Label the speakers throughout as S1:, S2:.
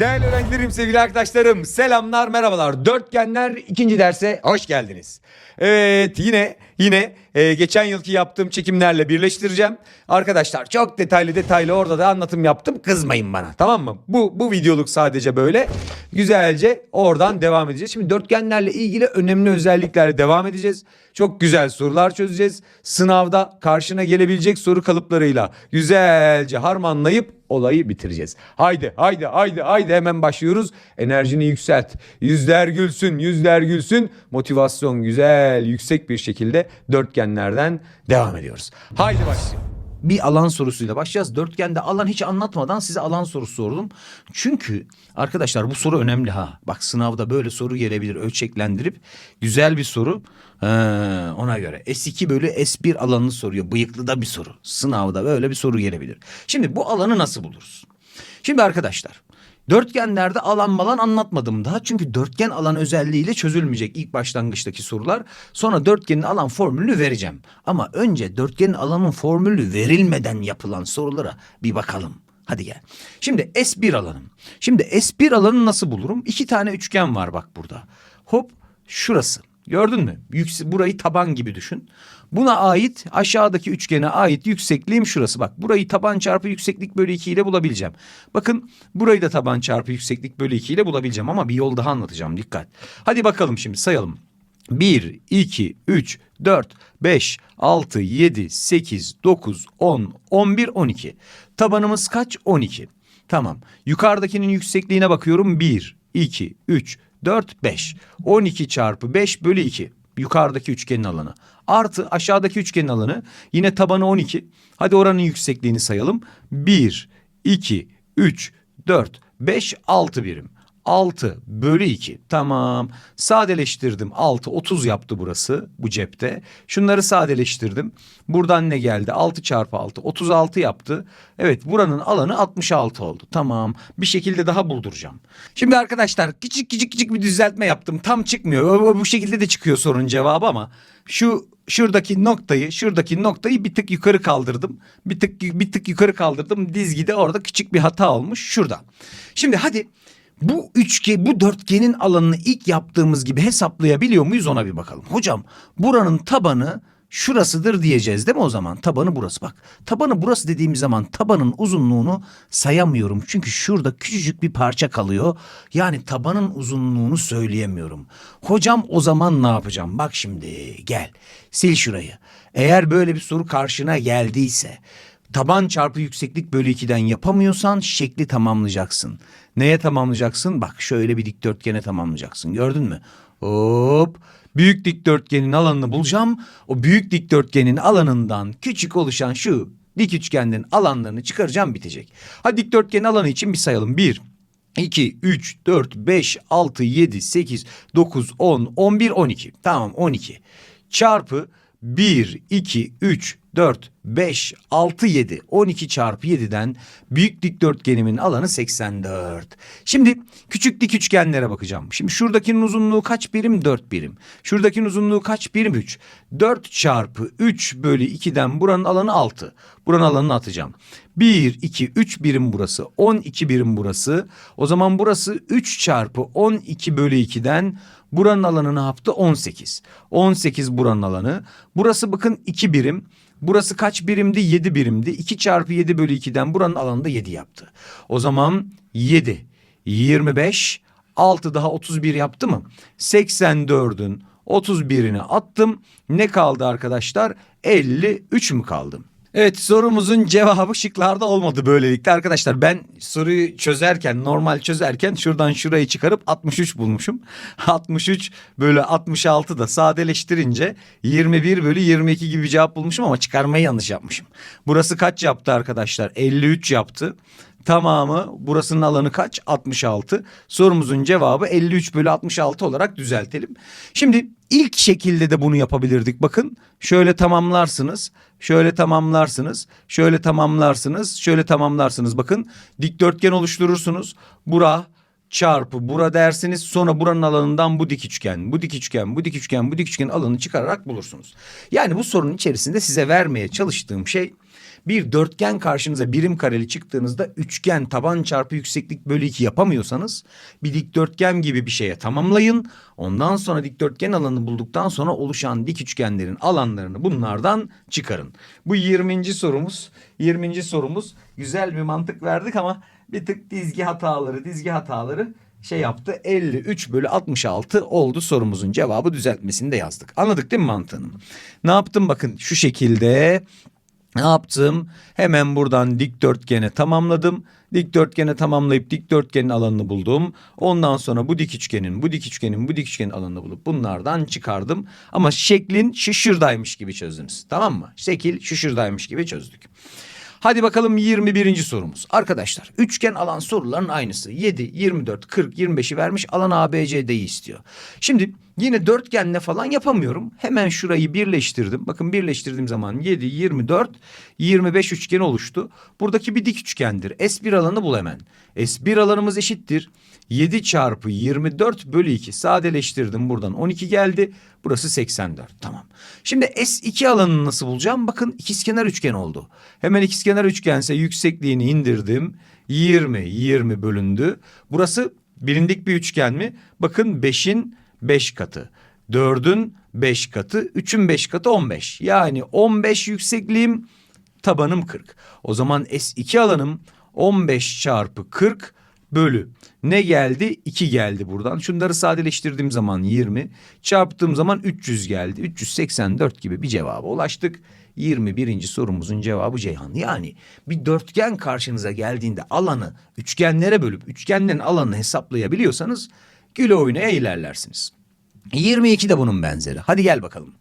S1: Değerli öğrencilerim, sevgili arkadaşlarım, selamlar, merhabalar. Dörtgenler ikinci derse hoş geldiniz. Evet, yine yine e, geçen yılki yaptığım çekimlerle birleştireceğim. Arkadaşlar çok detaylı detaylı orada da anlatım yaptım. Kızmayın bana, tamam mı? Bu bu videoluk sadece böyle. Güzelce oradan devam edeceğiz. Şimdi dörtgenlerle ilgili önemli özelliklerle devam edeceğiz. Çok güzel sorular çözeceğiz. Sınavda karşına gelebilecek soru kalıplarıyla güzelce harmanlayıp olayı bitireceğiz. Haydi haydi haydi haydi hemen başlıyoruz. Enerjini yükselt. Yüzler gülsün yüzler gülsün. Motivasyon güzel yüksek bir şekilde dörtgenlerden devam ediyoruz. Haydi başlayalım.
S2: bir alan sorusuyla başlayacağız. Dörtgende alan hiç anlatmadan size alan sorusu sordum. Çünkü arkadaşlar bu soru önemli ha. Bak sınavda böyle soru gelebilir ölçeklendirip güzel bir soru Ee, ona göre. S2 bölü S1 alanını soruyor. Bıyıklıda bir soru. Sınavda böyle bir soru gelebilir. Şimdi bu alanı nasıl buluruz? Şimdi arkadaşlar Dörtgenlerde alan malan anlatmadım daha. Çünkü dörtgen alan özelliğiyle çözülmeyecek ilk başlangıçtaki sorular. Sonra dörtgenin alan formülünü vereceğim. Ama önce dörtgenin alanın formülü verilmeden yapılan sorulara bir bakalım. Hadi gel. Şimdi S1 alanım. Şimdi S1 alanı nasıl bulurum? İki tane üçgen var bak burada. Hop şurası. Gördün mü? Yükse burayı taban gibi düşün. Buna ait aşağıdaki üçgene ait yüksekliğim şurası. Bak burayı taban çarpı yükseklik bölü 2 ile bulabileceğim. Bakın burayı da taban çarpı yükseklik bölü 2 ile bulabileceğim ama bir yol daha anlatacağım dikkat. Hadi bakalım şimdi sayalım. 1, 2, 3, 4, 5, 6, 7, 8, 9, 10, 11, 12. Tabanımız kaç? 12. Tamam. Yukarıdakinin yüksekliğine bakıyorum. 1, 2, 3, 4, 5. 12 çarpı 5 bölü 2. Yukarıdaki üçgenin alanı. Artı aşağıdaki üçgenin alanı. Yine tabanı 12. Hadi oranın yüksekliğini sayalım. 1, 2, 3, 4, 5, 6 birim. 6 bölü 2. Tamam. Sadeleştirdim. 6 30 yaptı burası bu cepte. Şunları sadeleştirdim. Buradan ne geldi? 6 çarpı 6 36 yaptı. Evet buranın alanı 66 oldu. Tamam. Bir şekilde daha bulduracağım. Şimdi arkadaşlar küçük küçük küçük bir düzeltme yaptım. Tam çıkmıyor. Bu- şekilde de çıkıyor sorunun cevabı ama şu şuradaki noktayı, şuradaki noktayı bir tık yukarı kaldırdım. Bir tık bir tık yukarı kaldırdım. Dizgide orada küçük bir hata olmuş şurada. Şimdi hadi bu üçge, bu dörtgenin alanını ilk yaptığımız gibi hesaplayabiliyor muyuz ona bir bakalım. Hocam buranın tabanı şurasıdır diyeceğiz değil mi o zaman? Tabanı burası bak. Tabanı burası dediğimiz zaman tabanın uzunluğunu sayamıyorum. Çünkü şurada küçücük bir parça kalıyor. Yani tabanın uzunluğunu söyleyemiyorum. Hocam o zaman ne yapacağım? Bak şimdi gel sil şurayı. Eğer böyle bir soru karşına geldiyse taban çarpı yükseklik bölü 2'den yapamıyorsan şekli tamamlayacaksın. Neye tamamlayacaksın? Bak şöyle bir dikdörtgene tamamlayacaksın. Gördün mü? Hop. Büyük dikdörtgenin alanını bulacağım. O büyük dikdörtgenin alanından küçük oluşan şu dik üçgenin alanlarını çıkaracağım bitecek. Hadi dikdörtgenin alanı için bir sayalım. 1, 2, 3, 4, 5, 6, 7, 8, 9, 10, 11, 12. Tamam 12. Çarpı 1, 2, 3, 4, 5, 6, 7. 12 çarpı 7'den büyük dikdörtgenimin alanı 84. Şimdi küçük dik üçgenlere bakacağım. Şimdi şuradakinin uzunluğu kaç birim? 4 birim. Şuradakinin uzunluğu kaç birim? 3. 4 çarpı 3 bölü 2'den buranın alanı 6. Buranın alanını atacağım. 1, 2, 3 birim burası. 12 birim burası. O zaman burası 3 çarpı 12 bölü 2'den buranın alanı ne yaptı? 18. 18 buranın alanı. Burası bakın 2 birim. Burası kaç birimdi? 7 birimdi. 2 çarpı 7 bölü 2'den buranın alanı da 7 yaptı. O zaman 7, 25, 6 daha 31 yaptı mı? 84'ün 31'ini attım. Ne kaldı arkadaşlar? 53 mü kaldı? Evet sorumuzun cevabı şıklarda olmadı böylelikle arkadaşlar. Ben soruyu çözerken normal çözerken şuradan şurayı çıkarıp 63 bulmuşum. 63 bölü 66 da sadeleştirince 21 bölü 22 gibi cevap bulmuşum ama çıkarmayı yanlış yapmışım. Burası kaç yaptı arkadaşlar? 53 yaptı. Tamamı burasının alanı kaç? 66. Sorumuzun cevabı 53 bölü 66 olarak düzeltelim. Şimdi ilk şekilde de bunu yapabilirdik. Bakın şöyle tamamlarsınız. Şöyle tamamlarsınız. Şöyle tamamlarsınız. Şöyle tamamlarsınız. Bakın dikdörtgen oluşturursunuz. Bura çarpı bura dersiniz. Sonra buranın alanından bu dik üçgen, bu dik üçgen, bu dik üçgen, bu dik üçgenin alanını çıkararak bulursunuz. Yani bu sorunun içerisinde size vermeye çalıştığım şey bir dörtgen karşınıza birim kareli çıktığınızda üçgen taban çarpı yükseklik bölü 2 yapamıyorsanız bir dikdörtgen gibi bir şeye tamamlayın. Ondan sonra dikdörtgen alanını bulduktan sonra oluşan dik üçgenlerin alanlarını bunlardan çıkarın. Bu 20. sorumuz. 20. sorumuz güzel bir mantık verdik ama bir tık dizgi hataları, dizgi hataları şey yaptı 53 bölü 66 oldu sorumuzun cevabı düzeltmesini de yazdık. Anladık değil mi mantığını? Ne yaptım bakın şu şekilde ne yaptım? Hemen buradan dikdörtgene tamamladım. Dikdörtgene tamamlayıp dikdörtgenin alanını buldum. Ondan sonra bu dik üçgenin, bu dik üçgenin, bu dik üçgenin alanını bulup bunlardan çıkardım. Ama şeklin şu şuradaymış gibi çözdünüz. Tamam mı? Şekil şu şuradaymış gibi çözdük. Hadi bakalım 21. sorumuz. Arkadaşlar üçgen alan soruların aynısı. 7, 24, 40, 25'i vermiş alan ABCD'yi istiyor. Şimdi yine dörtgenle falan yapamıyorum. Hemen şurayı birleştirdim. Bakın birleştirdiğim zaman 7, 24, 25 üçgen oluştu. Buradaki bir dik üçgendir. S1 alanı bul hemen. S1 alanımız eşittir. 7 çarpı 24 bölü 2 sadeleştirdim buradan 12 geldi. Burası 84 tamam. Şimdi S2 alanını nasıl bulacağım? Bakın ikizkenar üçgen oldu. Hemen ikizkenar üçgense yüksekliğini indirdim. 20 20 bölündü. Burası bilindik bir üçgen mi? Bakın 5'in 5 katı. 4'ün 5 katı, 3'ün 5 katı 15. Yani 15 yüksekliğim, tabanım 40. O zaman S2 alanım 15 çarpı 40 bölü. Ne geldi? 2 geldi buradan. Şunları sadeleştirdiğim zaman 20. Çarptığım zaman 300 geldi. 384 gibi bir cevaba ulaştık. 21. sorumuzun cevabı Ceyhan. Yani bir dörtgen karşınıza geldiğinde alanı üçgenlere bölüp üçgenlerin alanını hesaplayabiliyorsanız güle oynaya ilerlersiniz. 22 de bunun benzeri. Hadi gel bakalım.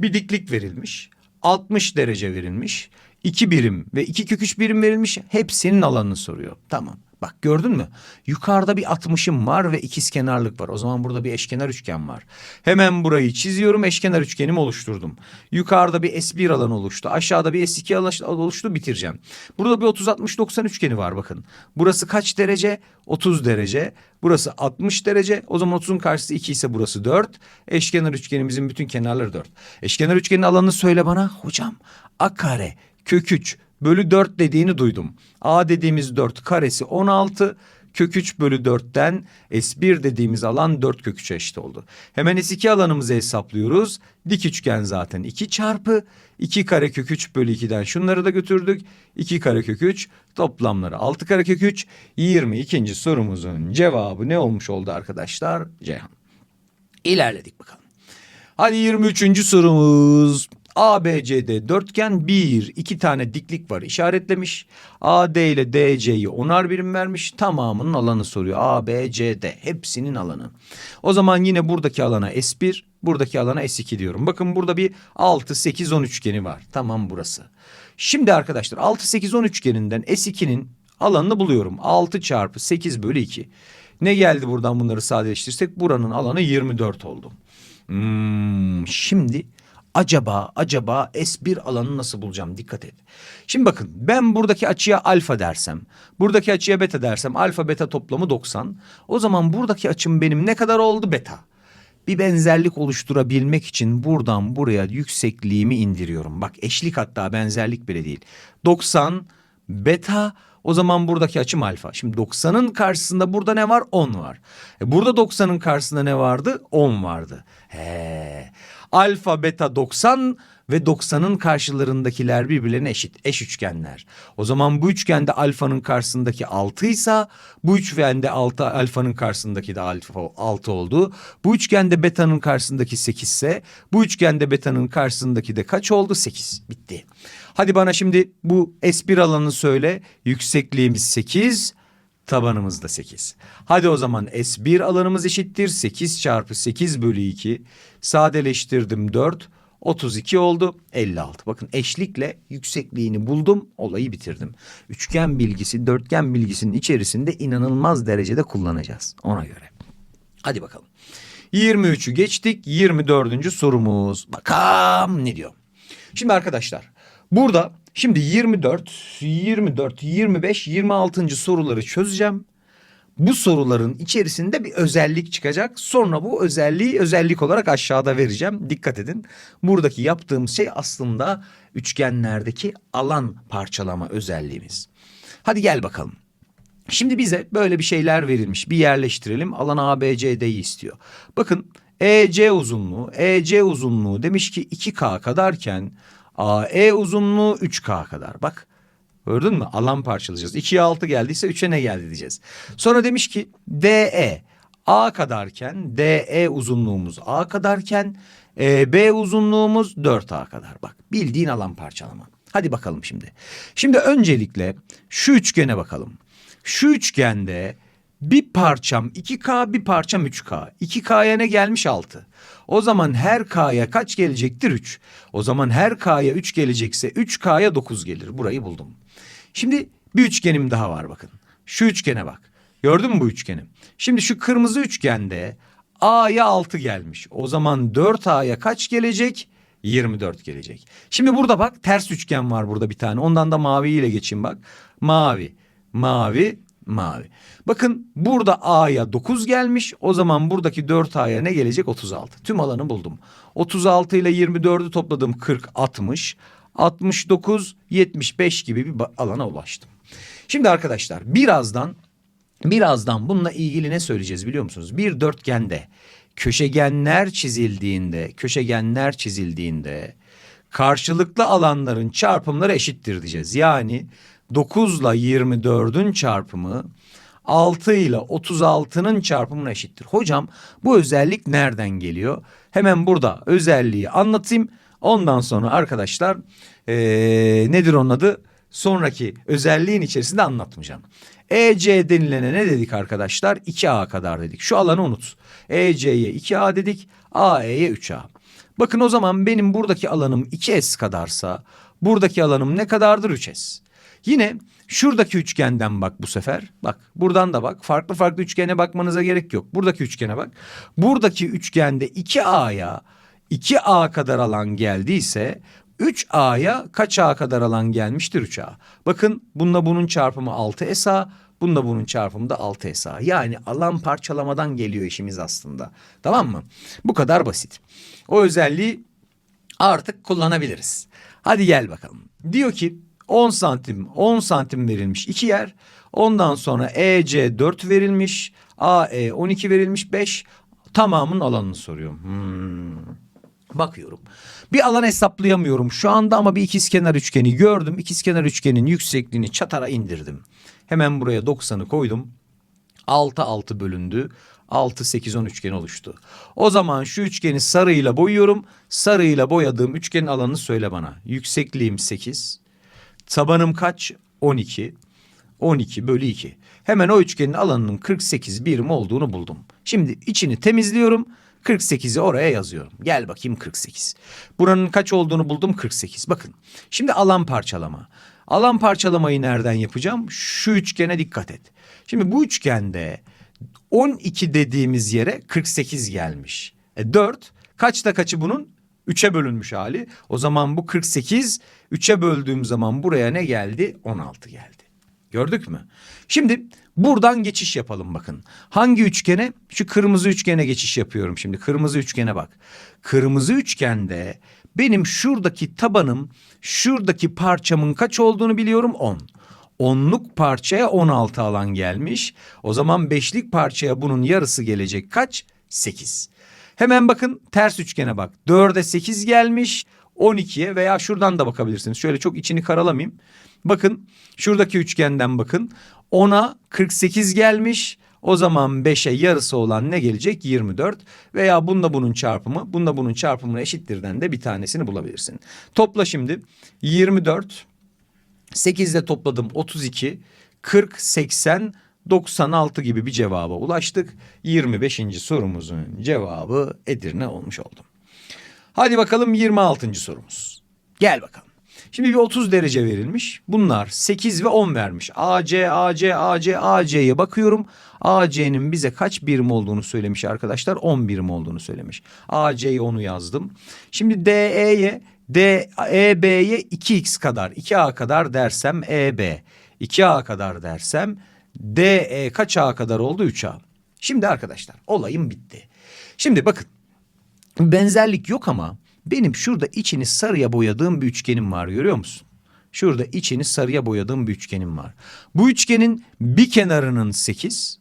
S2: Bir diklik verilmiş. 60 derece verilmiş. 2 birim ve 2 kök 3 birim verilmiş. Hepsinin alanını soruyor. Tamam. Bak gördün mü? Yukarıda bir 60'ım var ve ikizkenarlık var. O zaman burada bir eşkenar üçgen var. Hemen burayı çiziyorum. Eşkenar üçgenimi oluşturdum. Yukarıda bir S1 alan oluştu. Aşağıda bir S2 alan oluştu. Bitireceğim. Burada bir 30-60-90 üçgeni var bakın. Burası kaç derece? 30 derece. Burası 60 derece. O zaman 30'un karşısı 2 ise burası 4. Eşkenar üçgenimizin bütün kenarları 4. Eşkenar üçgenin alanını söyle bana. Hocam A kare kök 3 bölü 4 dediğini duydum. A dediğimiz 4 karesi 16. Kök 3 bölü 4'ten S1 dediğimiz alan 4 kök 3'e eşit oldu. Hemen S2 alanımızı hesaplıyoruz. Dik üçgen zaten 2 çarpı 2 kare kök 3 bölü 2'den şunları da götürdük. 2 kare kök 3 toplamları 6 kare kök 3. 22. sorumuzun cevabı ne olmuş oldu arkadaşlar? Ceyhan. İlerledik bakalım. Hadi 23. sorumuz. ABCD dörtgen bir iki tane diklik var işaretlemiş. AD ile DC'yi onar birim vermiş. Tamamının alanı soruyor. ABCD hepsinin alanı. O zaman yine buradaki alana S1 buradaki alana S2 diyorum. Bakın burada bir 6 8 10 üçgeni var. Tamam burası. Şimdi arkadaşlar 6 8 10 üçgeninden S2'nin alanını buluyorum. 6 çarpı 8 bölü 2. Ne geldi buradan bunları sadeleştirsek buranın alanı 24 oldu. Hmm, şimdi acaba acaba S1 alanını nasıl bulacağım dikkat et. Şimdi bakın ben buradaki açıya alfa dersem buradaki açıya beta dersem alfa beta toplamı 90. O zaman buradaki açım benim ne kadar oldu beta? Bir benzerlik oluşturabilmek için buradan buraya yüksekliğimi indiriyorum. Bak eşlik hatta benzerlik bile değil. 90 beta o zaman buradaki açım alfa. Şimdi 90'ın karşısında burada ne var? 10 var. E burada 90'ın karşısında ne vardı? 10 vardı. He. Alfa, beta 90 ve 90'ın karşılarındakiler birbirlerine eşit. Eş üçgenler. O zaman bu üçgende alfanın karşısındaki 6 ise bu üçgende 6 alfanın karşısındaki de alfa 6 oldu. Bu üçgende beta'nın karşısındaki 8 ise bu üçgende beta'nın karşısındaki de kaç oldu? 8. Bitti. Hadi bana şimdi bu S1 alanını söyle. Yüksekliğimiz 8, tabanımız da 8. Hadi o zaman S1 alanımız eşittir. 8 çarpı 8 bölü 2. Sadeleştirdim 4. 32 oldu 56. Bakın eşlikle yüksekliğini buldum olayı bitirdim. Üçgen bilgisi dörtgen bilgisinin içerisinde inanılmaz derecede kullanacağız ona göre. Hadi bakalım. 23'ü geçtik 24. sorumuz. Bakalım ne diyor. Şimdi arkadaşlar burada şimdi 24, 24, 25, 26. soruları çözeceğim. bu soruların içerisinde bir özellik çıkacak. Sonra bu özelliği özellik olarak aşağıda vereceğim. Dikkat edin. Buradaki yaptığım şey aslında üçgenlerdeki alan parçalama özelliğimiz. Hadi gel bakalım. Şimdi bize böyle bir şeyler verilmiş. Bir yerleştirelim. Alan ABCD'yi istiyor. Bakın EC uzunluğu, EC uzunluğu demiş ki 2K kadarken AE uzunluğu 3K kadar. Bak gördün mü? Alan parçalayacağız. 2'ye 6 geldiyse 3'e ne geldi diyeceğiz. Sonra demiş ki DE A kadarken DE uzunluğumuz A kadarken EB uzunluğumuz 4A kadar. Bak bildiğin alan parçalama. Hadi bakalım şimdi. Şimdi öncelikle şu üçgene bakalım. Şu üçgende bir parçam 2K bir parçam 3K. 2K'ya ne gelmiş 6. O zaman her K'ya kaç gelecektir 3. O zaman her K'ya 3 gelecekse 3K'ya 9 gelir. Burayı buldum. Şimdi bir üçgenim daha var bakın. Şu üçgene bak. Gördün mü bu üçgeni? Şimdi şu kırmızı üçgende A'ya 6 gelmiş. O zaman 4A'ya kaç gelecek? 24 gelecek. Şimdi burada bak ters üçgen var burada bir tane. Ondan da maviyle geçeyim bak. Mavi, mavi, mavi. Bakın burada A'ya 9 gelmiş. O zaman buradaki 4A'ya ne gelecek? 36. Tüm alanı buldum. 36 ile 24'ü topladım 40, 60. 69, 75 gibi bir alana ulaştım. Şimdi arkadaşlar birazdan birazdan bununla ilgili ne söyleyeceğiz biliyor musunuz? Bir dörtgende köşegenler çizildiğinde, köşegenler çizildiğinde karşılıklı alanların çarpımları eşittir diyeceğiz. Yani 9 ile 24'ün çarpımı 6 ile 36'nın çarpımına eşittir. Hocam bu özellik nereden geliyor? Hemen burada özelliği anlatayım. Ondan sonra arkadaşlar eee, nedir onun adı? Sonraki özelliğin içerisinde anlatmayacağım. EC denilene ne dedik arkadaşlar? 2A kadar dedik. Şu alanı unut. EC'ye 2A dedik. AE'ye 3A. Bakın o zaman benim buradaki alanım 2S kadarsa buradaki alanım ne kadardır 3S. Yine şuradaki üçgenden bak bu sefer. Bak buradan da bak. Farklı farklı üçgene bakmanıza gerek yok. Buradaki üçgene bak. Buradaki üçgende 2A'ya 2A kadar alan geldiyse 3A'ya kaç A kadar alan gelmiştir 3A. Bakın bununla bunun çarpımı 6SA. Bununla bunun çarpımı da 6SA. Yani alan parçalamadan geliyor işimiz aslında. Tamam mı? Bu kadar basit. O özelliği artık kullanabiliriz. Hadi gel bakalım. Diyor ki 10 santim 10 santim verilmiş iki yer. Ondan sonra EC 4 verilmiş. AE 12 verilmiş 5. Tamamının alanını soruyorum. Hmm. Bakıyorum. Bir alan hesaplayamıyorum şu anda ama bir ikizkenar üçgeni gördüm. İkizkenar üçgenin yüksekliğini çatara indirdim. Hemen buraya 90'ı koydum. 6 6 bölündü. 6 8 10 üçgen oluştu. O zaman şu üçgeni sarıyla boyuyorum. Sarıyla boyadığım üçgenin alanını söyle bana. Yüksekliğim 8. Tabanım kaç? 12. 12 bölü 2. Hemen o üçgenin alanının 48 birim olduğunu buldum. Şimdi içini temizliyorum. 48'i oraya yazıyorum. Gel bakayım 48. Buranın kaç olduğunu buldum 48. Bakın şimdi alan parçalama. Alan parçalamayı nereden yapacağım? Şu üçgene dikkat et. Şimdi bu üçgende 12 dediğimiz yere 48 gelmiş. E 4 kaçta kaçı bunun? 3'e bölünmüş hali. O zaman bu 48 3'e böldüğüm zaman buraya ne geldi? 16 geldi. Gördük mü? Şimdi buradan geçiş yapalım bakın. Hangi üçgene? Şu kırmızı üçgene geçiş yapıyorum şimdi. Kırmızı üçgene bak. Kırmızı üçgende benim şuradaki tabanım, şuradaki parçamın kaç olduğunu biliyorum 10. Onluk parçaya 16 alan gelmiş. O zaman beşlik parçaya bunun yarısı gelecek kaç? 8. Hemen bakın ters üçgene bak. 4'e 8 gelmiş. 12'ye veya şuradan da bakabilirsiniz. Şöyle çok içini karalamayayım. Bakın şuradaki üçgenden bakın. 10'a 48 gelmiş. O zaman 5'e yarısı olan ne gelecek? 24 veya bununla bunun çarpımı, bununla bunun çarpımına eşittirden de bir tanesini bulabilirsin. Topla şimdi 24 8 ile topladım 32, 40, 80, 96 gibi bir cevaba ulaştık. 25. sorumuzun cevabı Edirne olmuş oldu. Hadi bakalım 26. sorumuz. Gel bakalım. Şimdi bir 30 derece verilmiş. Bunlar 8 ve 10 vermiş. AC, AC, AC, AC'ye bakıyorum. AC'nin bize kaç birim olduğunu söylemiş arkadaşlar. 10 birim olduğunu söylemiş. AC'ye onu yazdım. Şimdi DE'ye, EB'ye 2x kadar, 2A kadar dersem EB. 2A kadar dersem DE kaç A kadar oldu? 3A. Şimdi arkadaşlar olayım bitti. Şimdi bakın benzerlik yok ama benim şurada içini sarıya boyadığım bir üçgenim var görüyor musun? Şurada içini sarıya boyadığım bir üçgenim var. Bu üçgenin bir kenarının 8,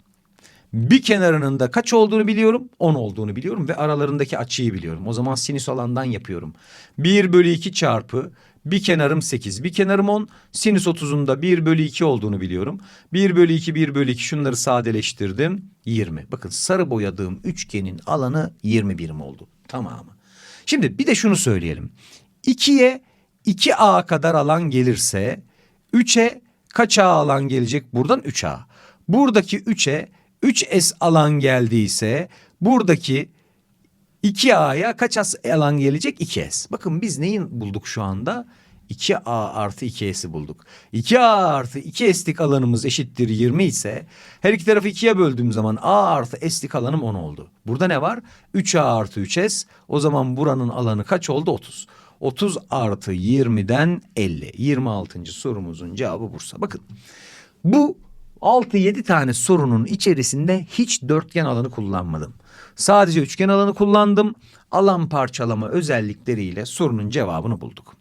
S2: bir kenarının da kaç olduğunu biliyorum? 10 olduğunu biliyorum ve aralarındaki açıyı biliyorum. O zaman sinüs alandan yapıyorum. 1 bölü 2 çarpı bir kenarım 8, bir kenarım 10. Sinüs 30'un da 1 bölü 2 olduğunu biliyorum. 1 bölü 2, 1 bölü 2 şunları sadeleştirdim. 20. Bakın sarı boyadığım üçgenin alanı 20 birim oldu. Tamamı. Şimdi bir de şunu söyleyelim. 2'ye 2A kadar alan gelirse 3'e kaç A alan gelecek? Buradan 3A. Buradaki 3'e 3S alan geldiyse buradaki 2A'ya kaç as alan gelecek? 2S. Bakın biz neyin bulduk şu anda? 2A artı 2S'i bulduk. 2A artı 2S'lik alanımız eşittir 20 ise her iki tarafı 2'ye böldüğüm zaman A artı S'lik alanım 10 oldu. Burada ne var? 3A artı 3S. O zaman buranın alanı kaç oldu? 30. 30 artı 20'den 50. 26. sorumuzun cevabı Bursa. Bakın bu 6-7 tane sorunun içerisinde hiç dörtgen alanı kullanmadım. Sadece üçgen alanı kullandım. Alan parçalama özellikleriyle sorunun cevabını bulduk.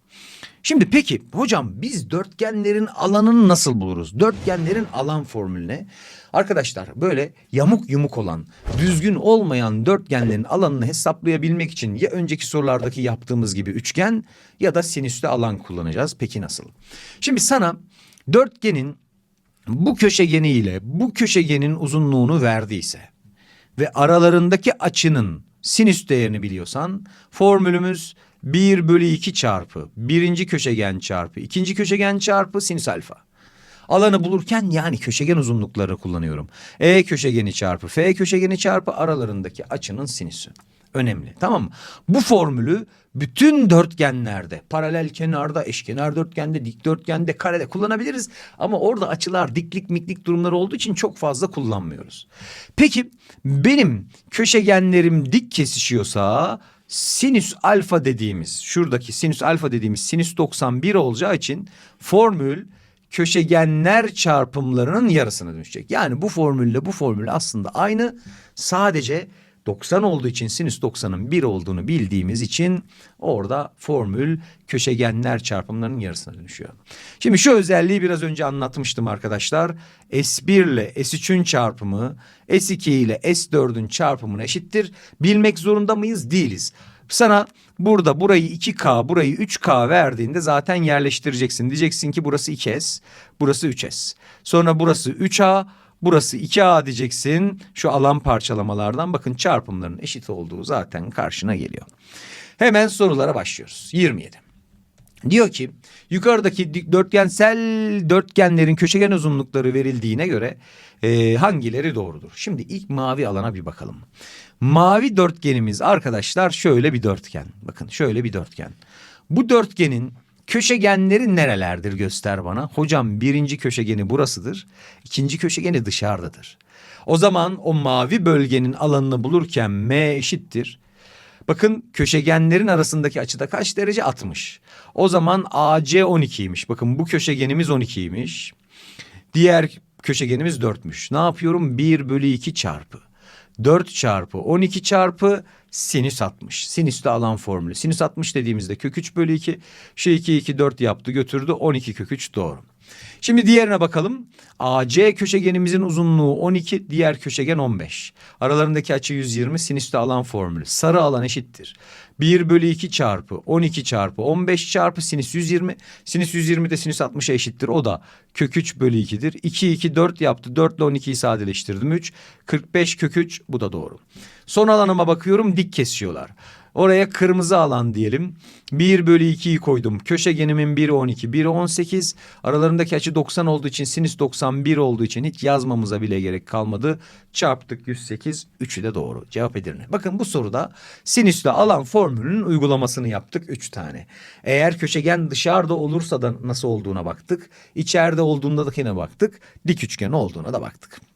S2: Şimdi peki hocam biz dörtgenlerin alanını nasıl buluruz? Dörtgenlerin alan formülüne arkadaşlar böyle yamuk yumuk olan düzgün olmayan dörtgenlerin alanını hesaplayabilmek için ya önceki sorulardaki yaptığımız gibi üçgen ya da sinüslü alan kullanacağız. Peki nasıl? Şimdi sana dörtgenin bu köşegeni ile bu köşegenin uzunluğunu verdiyse ve aralarındaki açının sinüs değerini biliyorsan formülümüz 1 bölü 2 çarpı birinci köşegen çarpı ikinci köşegen çarpı sinüs alfa. Alanı bulurken yani köşegen uzunlukları kullanıyorum. E köşegeni çarpı F köşegeni çarpı aralarındaki açının sinüsü. Önemli tamam mı? Bu formülü bütün dörtgenlerde, paralel kenarda, eşkenar dörtgende, dikdörtgende, karede kullanabiliriz. Ama orada açılar diklik miklik durumları olduğu için çok fazla kullanmıyoruz. Peki benim köşegenlerim dik kesişiyorsa sinüs alfa dediğimiz şuradaki sinüs alfa dediğimiz sinüs 91 olacağı için formül köşegenler çarpımlarının yarısına dönüşecek. Yani bu formülle bu formül aslında aynı sadece 90 olduğu için sinüs 90'ın 1 olduğunu bildiğimiz için orada formül köşegenler çarpımlarının yarısına dönüşüyor. Şimdi şu özelliği biraz önce anlatmıştım arkadaşlar. S1 ile S3'ün çarpımı S2 ile S4'ün çarpımına eşittir. Bilmek zorunda mıyız? Değiliz. Sana burada burayı 2K burayı 3K verdiğinde zaten yerleştireceksin. Diyeceksin ki burası 2S burası 3S. Sonra burası 3A burası 2A diyeceksin. Şu alan parçalamalardan bakın çarpımların eşit olduğu zaten karşına geliyor. Hemen sorulara başlıyoruz. 27. Diyor ki yukarıdaki dikdörtgensel dörtgenlerin köşegen uzunlukları verildiğine göre e, hangileri doğrudur? Şimdi ilk mavi alana bir bakalım. Mavi dörtgenimiz arkadaşlar şöyle bir dörtgen. Bakın şöyle bir dörtgen. Bu dörtgenin köşegenleri nerelerdir göster bana. Hocam birinci köşegeni burasıdır. ikinci köşegeni dışarıdadır. O zaman o mavi bölgenin alanını bulurken M eşittir. Bakın köşegenlerin arasındaki açıda kaç derece? 60. O zaman AC 12'ymiş. Bakın bu köşegenimiz 12'ymiş. Diğer köşegenimiz 4'müş. Ne yapıyorum? 1 bölü 2 çarpı. 4 çarpı 12 çarpı sinüs 60. Sinüste alan formülü. Sinüs 60 dediğimizde kök 3 bölü 2. Şu 2 2 4 yaptı götürdü 12 kök 3 doğru. Şimdi diğerine bakalım. AC köşegenimizin uzunluğu 12, diğer köşegen 15. Aralarındaki açı 120, sinüste alan formülü. Sarı alan eşittir. 1 bölü 2 çarpı 12 çarpı 15 çarpı sinüs 120. Sinüs 120 de sinüs 60'a eşittir. O da kök 3 bölü 2'dir. 2 2 4 yaptı. 4 ile 12'yi sadeleştirdim. 3 45 kök 3 bu da doğru. Son alanıma bakıyorum dik kesiyorlar. Oraya kırmızı alan diyelim. 1 bölü 2'yi koydum. Köşegenimin 1'i 12, 1'i 18. Aralarındaki açı 90 olduğu için sinüs 91 olduğu için hiç yazmamıza bile gerek kalmadı. Çarptık 108. Üçü de doğru. Cevap Edirne. Bakın bu soruda sinüsle alan formülünün uygulamasını yaptık 3 tane. Eğer köşegen dışarıda olursa da nasıl olduğuna baktık. İçeride olduğunda da yine baktık. Dik üçgen olduğuna da baktık.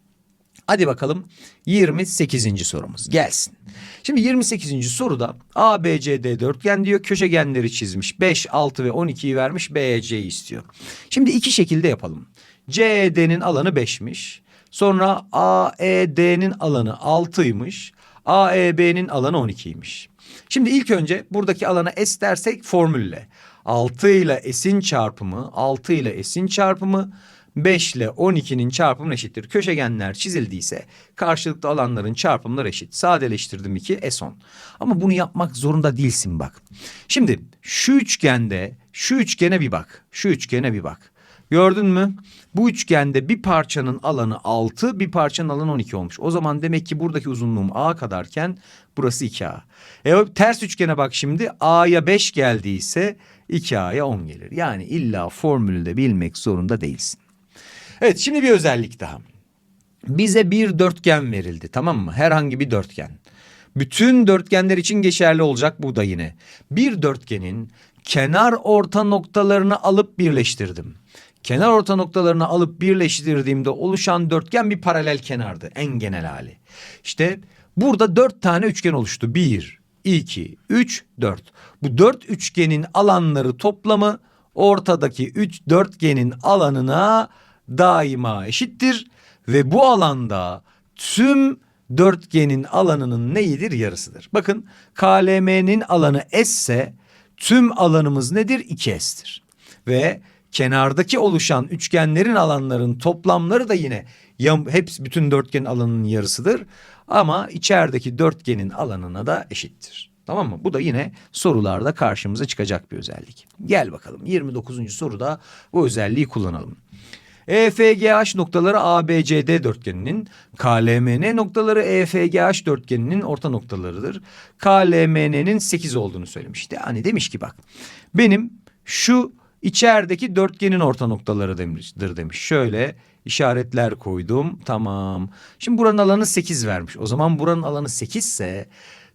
S2: Hadi bakalım 28. sorumuz gelsin. Şimdi 28. soruda ABCD dörtgen diyor köşegenleri çizmiş. 5, 6 ve 12'yi vermiş BEC'yi istiyor. Şimdi iki şekilde yapalım. CED'nin alanı 5'miş. Sonra AED'nin alanı 6'ymış. AEB'nin alanı 12'ymiş. Şimdi ilk önce buradaki alana S dersek formülle. 6 ile S'in çarpımı 6 ile S'in çarpımı 5 ile 12'nin çarpımı eşittir. Köşegenler çizildiyse karşılıklı alanların çarpımları eşit. Sadeleştirdim 2 S10. Ama bunu yapmak zorunda değilsin bak. Şimdi şu üçgende şu üçgene bir bak. Şu üçgene bir bak. Gördün mü? Bu üçgende bir parçanın alanı 6, bir parçanın alanı 12 olmuş. O zaman demek ki buradaki uzunluğum A kadarken burası 2A. E ters üçgene bak şimdi A'ya 5 geldiyse 2A'ya 10 gelir. Yani illa formülü de bilmek zorunda değilsin. Evet şimdi bir özellik daha. Bize bir dörtgen verildi tamam mı? Herhangi bir dörtgen. Bütün dörtgenler için geçerli olacak bu da yine. Bir dörtgenin kenar orta noktalarını alıp birleştirdim. Kenar orta noktalarını alıp birleştirdiğimde oluşan dörtgen bir paralel kenardı en genel hali. İşte burada dört tane üçgen oluştu. Bir, iki, üç, dört. Bu dört üçgenin alanları toplamı ortadaki üç dörtgenin alanına daima eşittir ve bu alanda tüm dörtgenin alanının neyidir? Yarısıdır. Bakın KLM'nin alanı S ise tüm alanımız nedir? 2S'tir. Ve kenardaki oluşan üçgenlerin alanların toplamları da yine hepsi bütün dörtgenin alanının yarısıdır. Ama içerideki dörtgenin alanına da eşittir. Tamam mı? Bu da yine sorularda karşımıza çıkacak bir özellik. Gel bakalım 29. soruda bu özelliği kullanalım. EFGH noktaları ABCD dörtgeninin, KLMN noktaları EFGH dörtgeninin orta noktalarıdır. KLMN'nin 8 olduğunu söylemişti. Hani demiş ki bak benim şu içerideki dörtgenin orta noktaları demiştir demiş. Şöyle işaretler koydum. Tamam. Şimdi buranın alanı 8 vermiş. O zaman buranın alanı 8 ise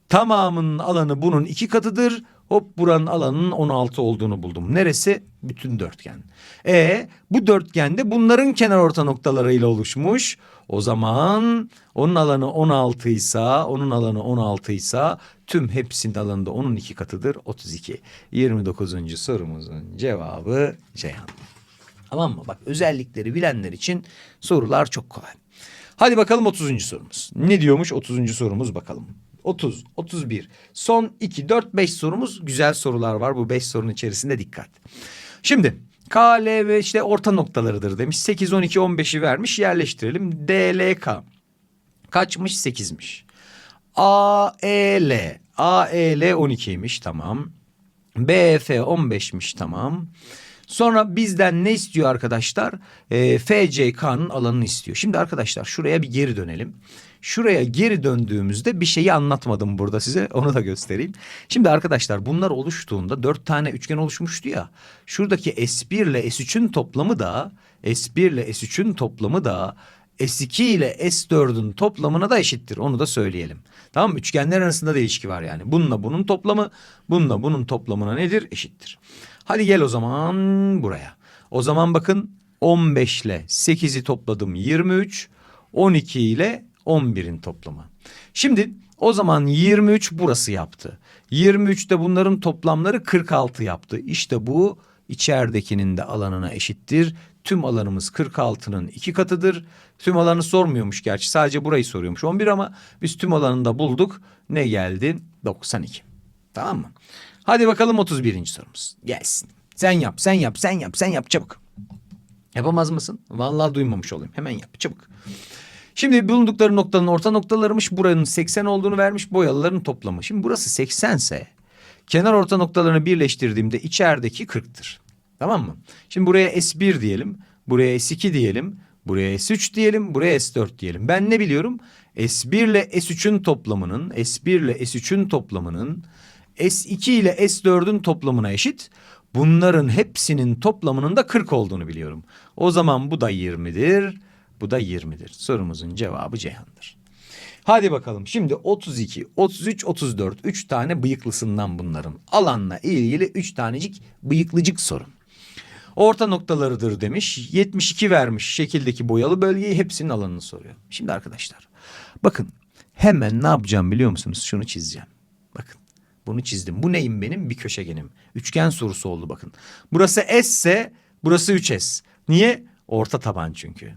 S2: tamamının alanı bunun iki katıdır. Hop buranın alanının 16 olduğunu buldum. Neresi? Bütün dörtgen. E bu dörtgende bunların kenar orta noktalarıyla oluşmuş. O zaman onun alanı 16 ise onun alanı 16 ise tüm hepsinin alanı da onun iki katıdır 32. 29. sorumuzun cevabı Ceyhan. Tamam mı? Bak özellikleri bilenler için sorular çok kolay. Hadi bakalım 30. sorumuz. Ne diyormuş 30. sorumuz bakalım. 30, 31, son 2, 4, 5 sorumuz güzel sorular var. Bu 5 sorunun içerisinde dikkat. Şimdi K, L ve işte orta noktalarıdır demiş. 8, 12, 15'i vermiş yerleştirelim. D, L, K. Kaçmış? 8'miş. A, E, L. A, E, L 12'ymiş tamam. B, F 15'miş tamam. Sonra bizden ne istiyor arkadaşlar? E, FCK'nın alanını istiyor. Şimdi arkadaşlar şuraya bir geri dönelim. Şuraya geri döndüğümüzde bir şeyi anlatmadım burada size onu da göstereyim. Şimdi arkadaşlar bunlar oluştuğunda dört tane üçgen oluşmuştu ya. Şuradaki S1 ile S3'ün toplamı da S1 ile S3'ün toplamı da S2 ile S4'ün toplamına da eşittir. Onu da söyleyelim. Tamam mı? Üçgenler arasında da ilişki var yani. Bununla bunun toplamı, bununla bunun toplamına nedir? Eşittir. Hadi gel o zaman buraya. O zaman bakın 15 ile 8'i topladım 23, 12 ile 11'in toplamı. Şimdi o zaman 23 burası yaptı. 23'te bunların toplamları 46 yaptı. İşte bu içeridekinin de alanına eşittir. Tüm alanımız 46'nın iki katıdır. Tüm alanı sormuyormuş gerçi sadece burayı soruyormuş 11 ama biz tüm alanını da bulduk. Ne geldi? 92. Tamam mı? Hadi bakalım 31. sorumuz. Gelsin. Sen yap, sen yap, sen yap, sen yap çabuk. Yapamaz mısın? Vallahi duymamış olayım. Hemen yap çabuk. Şimdi bulundukları noktanın orta noktalarıymış. Buranın 80 olduğunu vermiş boyalıların toplamı. Şimdi burası 80 ise kenar orta noktalarını birleştirdiğimde içerideki 40'tır. Tamam mı? Şimdi buraya S1 diyelim. Buraya S2 diyelim. Buraya S3 diyelim. Buraya S4 diyelim. Ben ne biliyorum? S1 ile S3'ün toplamının S1 ile S3'ün toplamının S2 ile S4'ün toplamına eşit. Bunların hepsinin toplamının da 40 olduğunu biliyorum. O zaman bu da 20'dir. Bu da 20'dir. Sorumuzun cevabı Ceyhan'dır. Hadi bakalım şimdi 32, 33, 34 üç tane bıyıklısından bunların. Alanla ilgili üç tanecik bıyıklıcık soru. Orta noktalarıdır demiş. 72 vermiş şekildeki boyalı bölgeyi hepsinin alanını soruyor. Şimdi arkadaşlar bakın hemen ne yapacağım biliyor musunuz? Şunu çizeceğim. Bakın bunu çizdim. Bu neyim benim? Bir köşegenim. Üçgen sorusu oldu bakın. Burası S ise burası 3S. Niye? Orta taban çünkü.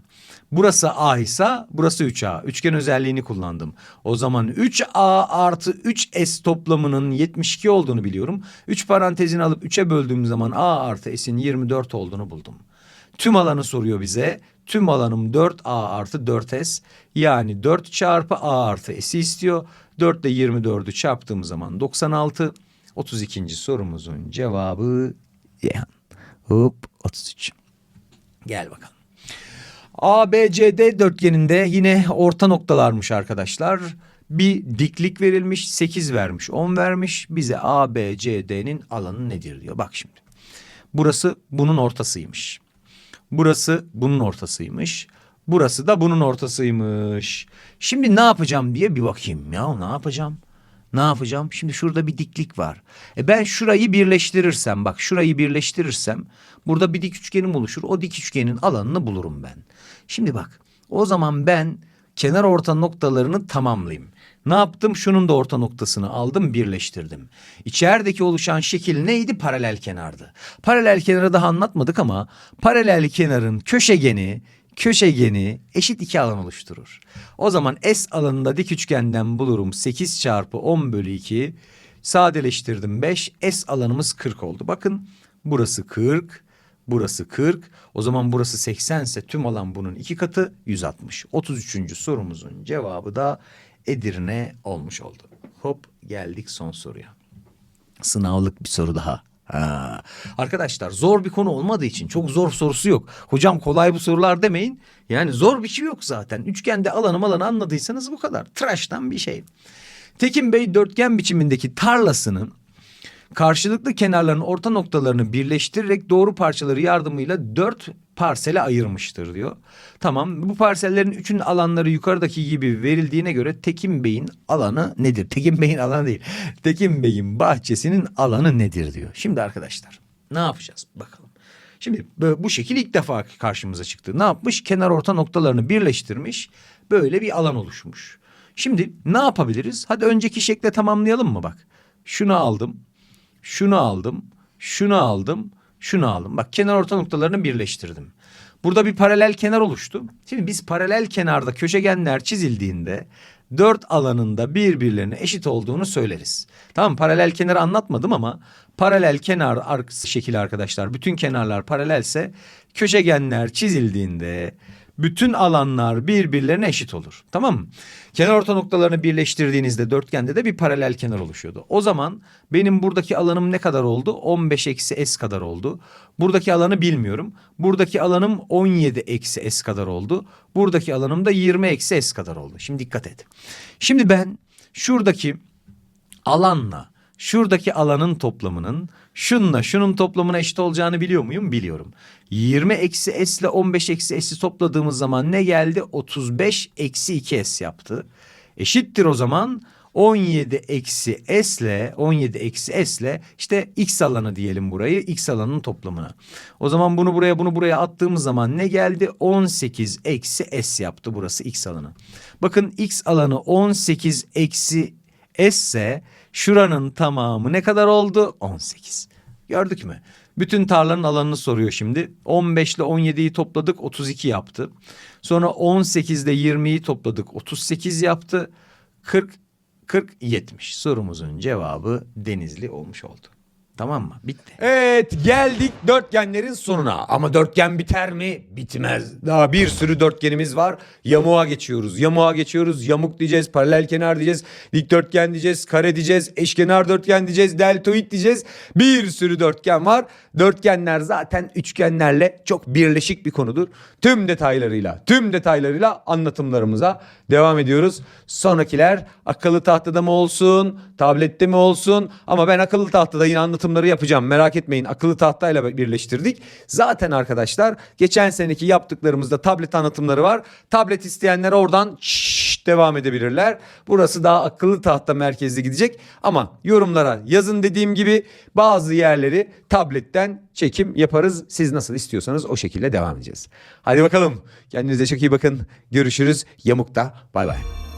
S2: Burası A ise burası 3A. Üçgen özelliğini kullandım. O zaman 3A artı 3S toplamının 72 olduğunu biliyorum. 3 parantezini alıp 3'e böldüğüm zaman A artı S'in 24 olduğunu buldum. Tüm alanı soruyor bize. Tüm alanım 4A artı 4S. Yani 4 çarpı A artı S'i istiyor. 4 ile 24'ü çarptığım zaman 96. 32. sorumuzun cevabı. Hop 33. Gel bakalım. ABCD dörtgeninde yine orta noktalarmış arkadaşlar. Bir diklik verilmiş, 8 vermiş, 10 vermiş. Bize ABCD'nin alanı nedir diyor. Bak şimdi. Burası bunun ortasıymış. Burası bunun ortasıymış. Burası da bunun ortasıymış. Şimdi ne yapacağım diye bir bakayım ya ne yapacağım? Ne yapacağım? Şimdi şurada bir diklik var. E ben şurayı birleştirirsem bak şurayı birleştirirsem burada bir dik üçgenim oluşur. O dik üçgenin alanını bulurum ben. Şimdi bak o zaman ben kenar orta noktalarını tamamlayayım. Ne yaptım? Şunun da orta noktasını aldım, birleştirdim. İçerideki oluşan şekil neydi? Paralel kenardı. Paralel kenarı daha anlatmadık ama paralel kenarın köşegeni köşegeni eşit iki alan oluşturur. O zaman S alanında dik üçgenden bulurum 8 çarpı 10 bölü 2. Sadeleştirdim 5. S alanımız 40 oldu. Bakın burası 40. Burası 40. O zaman burası 80 ise tüm alan bunun iki katı 160. 33. sorumuzun cevabı da Edirne olmuş oldu. Hop geldik son soruya. Sınavlık bir soru daha. Ha. Arkadaşlar zor bir konu olmadığı için çok zor sorusu yok. Hocam kolay bu sorular demeyin. Yani zor bir şey yok zaten. Üçgende alanı alanı anladıysanız bu kadar. Tıraştan bir şey. Tekin Bey dörtgen biçimindeki tarlasının karşılıklı kenarların orta noktalarını birleştirerek doğru parçaları yardımıyla dört parsele ayırmıştır diyor. Tamam bu parsellerin üçünün alanları yukarıdaki gibi verildiğine göre Tekin Bey'in alanı nedir? Tekin Bey'in alanı değil. Tekin Bey'in bahçesinin alanı nedir diyor. Şimdi arkadaşlar ne yapacağız bakalım. Şimdi bu şekil ilk defa karşımıza çıktı. Ne yapmış? Kenar orta noktalarını birleştirmiş. Böyle bir alan oluşmuş. Şimdi ne yapabiliriz? Hadi önceki şekle tamamlayalım mı bak. Şunu aldım. Şunu aldım. Şunu aldım. Şunu aldım. Bak kenar orta noktalarını birleştirdim. Burada bir paralel kenar oluştu. Şimdi biz paralel kenarda köşegenler çizildiğinde dört alanında birbirlerine eşit olduğunu söyleriz. Tamam paralel kenarı anlatmadım ama paralel kenar ar- şekil arkadaşlar. Bütün kenarlar paralelse köşegenler çizildiğinde bütün alanlar birbirlerine eşit olur. Tamam mı? Kenar orta noktalarını birleştirdiğinizde dörtgende de bir paralel kenar oluşuyordu. O zaman benim buradaki alanım ne kadar oldu? 15 eksi s kadar oldu. Buradaki alanı bilmiyorum. Buradaki alanım 17 eksi s kadar oldu. Buradaki alanım da 20 eksi s kadar oldu. Şimdi dikkat et. Şimdi ben şuradaki alanla şuradaki alanın toplamının şunla şunun toplamına eşit olacağını biliyor muyum? Biliyorum. 20 eksi s ile 15 eksi s'i topladığımız zaman ne geldi? 35 eksi 2 s yaptı. Eşittir o zaman 17 eksi s ile 17 eksi s ile işte x alanı diyelim burayı x alanının toplamına. O zaman bunu buraya bunu buraya attığımız zaman ne geldi? 18 eksi s yaptı burası x alanı. Bakın x alanı 18 eksi S ise şuranın tamamı ne kadar oldu? 18. Gördük mü? Bütün tarlanın alanını soruyor şimdi. 15 ile 17'yi topladık 32 yaptı. Sonra 18 ile 20'yi topladık 38 yaptı. 40 40 70. Sorumuzun cevabı Denizli olmuş oldu. Tamam mı? Bitti.
S1: Evet geldik dörtgenlerin sonuna. Ama dörtgen biter mi? Bitmez. Daha bir sürü dörtgenimiz var. Yamuğa geçiyoruz. Yamuğa geçiyoruz. Yamuk diyeceğiz. Paralel kenar diyeceğiz. Dikdörtgen diyeceğiz. Kare diyeceğiz. Eşkenar dörtgen diyeceğiz. Deltoid diyeceğiz. Bir sürü dörtgen var. Dörtgenler zaten üçgenlerle çok birleşik bir konudur. Tüm detaylarıyla, tüm detaylarıyla anlatımlarımıza devam ediyoruz. Sonrakiler akıllı tahtada mı olsun, tablette mi olsun? Ama ben akıllı tahtada yine anlatımları yapacağım. Merak etmeyin. Akıllı tahtayla birleştirdik. Zaten arkadaşlar geçen seneki yaptıklarımızda tablet anlatımları var. Tablet isteyenler oradan şşş devam edebilirler. Burası daha akıllı tahta merkezli gidecek. Ama yorumlara yazın dediğim gibi bazı yerleri tabletten çekim yaparız. Siz nasıl istiyorsanız o şekilde devam edeceğiz. Hadi bakalım. Kendinize çok iyi bakın. Görüşürüz. Yamuk'ta. Bay bay.